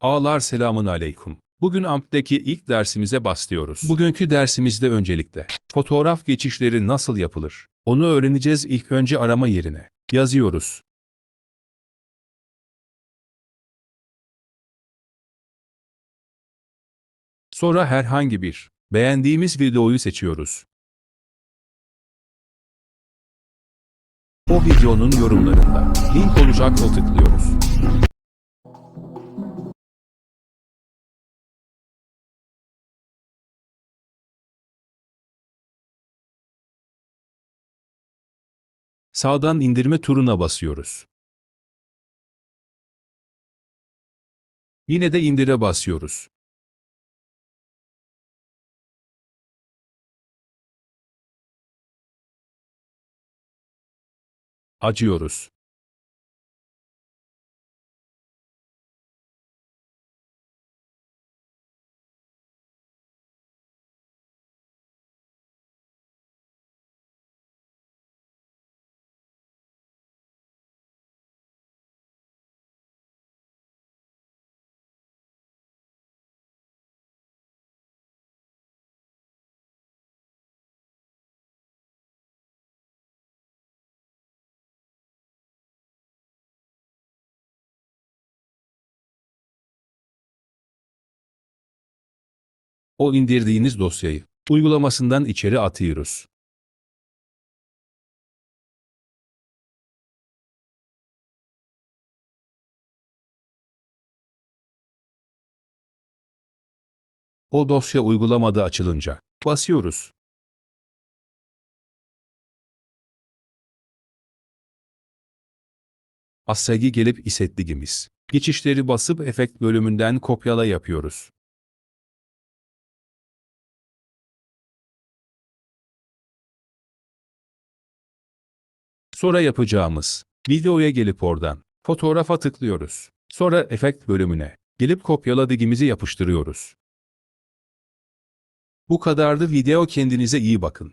Ağlar selamun aleyküm. Bugün AMP'deki ilk dersimize başlıyoruz. Bugünkü dersimizde öncelikle fotoğraf geçişleri nasıl yapılır? Onu öğreneceğiz ilk önce arama yerine. Yazıyoruz. Sonra herhangi bir beğendiğimiz videoyu seçiyoruz. O videonun yorumlarında link olacak o tıklıyoruz. Sağdan indirme turuna basıyoruz. Yine de indire basıyoruz. Acıyoruz. O indirdiğiniz dosyayı uygulamasından içeri atıyoruz. O dosya uygulamada açılınca basıyoruz. Asagi gelip isettigimiz. Geçişleri basıp efekt bölümünden kopyala yapıyoruz. Sonra yapacağımız videoya gelip oradan fotoğrafa tıklıyoruz. Sonra efekt bölümüne gelip kopyala digimizi yapıştırıyoruz. Bu kadardı video kendinize iyi bakın.